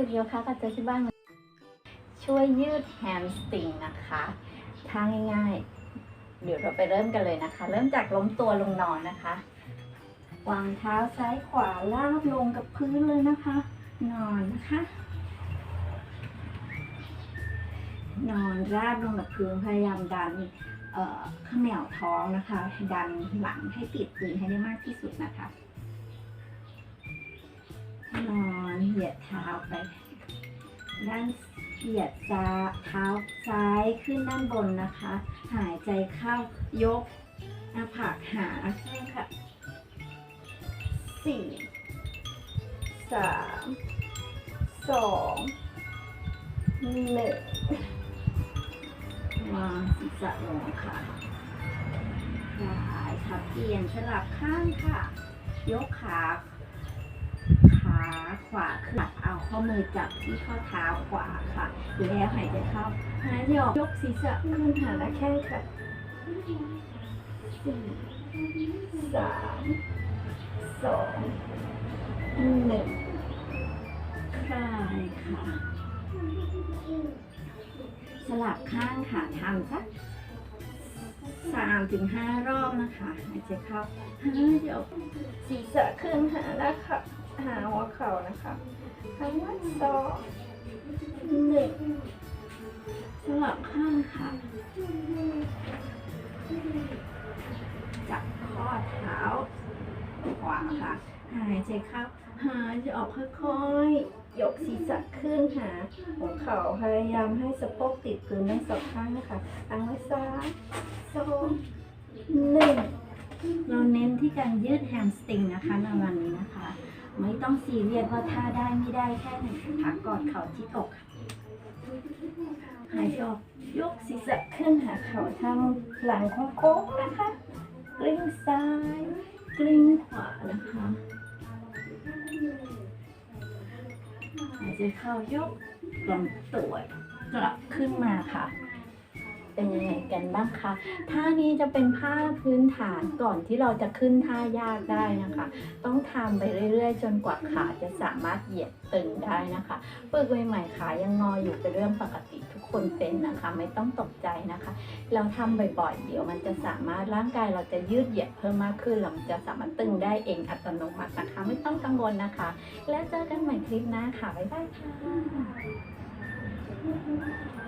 ฝึกโยคะกับเจอที่บ้านช่วยยืดแฮมสตริงนะคะท่าง่ายๆ เดี๋ยวเราไปเริ่มกันเลยนะคะ เริ่มจากล้มตัวลงนอนนะคะ วางเท้าซ้ายขวาลาบลงกับพื้นเลยนะคะ นอนนะคะ นอนราบลงกับพื้นพยายามดันเอ่อข้าแมวท้องนะคะ ดันหลังให้ติดพื้นให้ได้มากที่สุดนะคะนอน ยียดเท้าไปด้านเหยียดซ้าเท้าซ้ายขึ้นด้านบนนะคะ หายใจเข้ายกหน้าผากหาขึ้นค่ะสี่สามสองหนึ่งวางศีรษะลงค่ะคลายค่ะเปลี่ยนสลับข้างค่ะ ยกขา ขาขวาขึ้นเอาข้อมือจับที่ข้อเท้าขวาค่ะแล้วหายใจเข้าหายใจออกยกศีรษะขึ้นหาหน้าแข้งค่ะสี่สามสองหนึ่งคลายค่ะ สลับข้างค่ะทำสักสามถึงห้ารอบนะคะหายใจเข้าหายใจออกศีรษะขึ้นหาหน้าค่ะ หาหัวเข่านะคะทั้งหมดสองหนึ่งสลับข้างค่ะจับข้อเท้าขวาค่ะ หายใจเข้าหายใจออกค่อยๆ ยกศีรษะขึ้นหาหัวเข่าพยายามให้สะโพกติดพื้นทั้งสองข้างนะคะตั้งไว้สามสองหนึ่งเราเน้นที่การยืดแฮมสตริงนะคะในวันนี้นะคะ ไม่ต้องซีเรียสว่าท่าได้ไม่ได้แค่ไหนค่ะกอดเข่าที่อกหายใจยกศีรษะขึ้นหาเข่าทำหลังโค้งนะคะกลิ้งซ้ายกลิ้งขวานะคะหายใจเข้ายกลำตัวกลับขึ้นมาค่ะ เป็นยังไงกันบ้างคะท่านี้จะเป็นผ้าพื้นฐานก่อนที่เราจะขึ้นท่ายากได้นะคะ ต้องทำไปเรื่อยๆ จนกว่าขาจะสามารถเหยียดตึงได้นะคะฝึกใหม่ๆขายังงออยู่เป็นเรื่องปกติทุกคนเป็นนะคะ ไม่ต้องตกใจนะคะ เราทำบ่อยๆเดี๋ยวมันจะสามารถร่างกายเราจะยืดเหยียดเพิ่มมากขึ้นเราจะสามารถตึงได้เองอัตโนมัตินะคะ ไม่ต้องกังวลนะคะ แล้วเจอกันใหม่คลิปหน้าค่ะบ๊ายบายค่ะ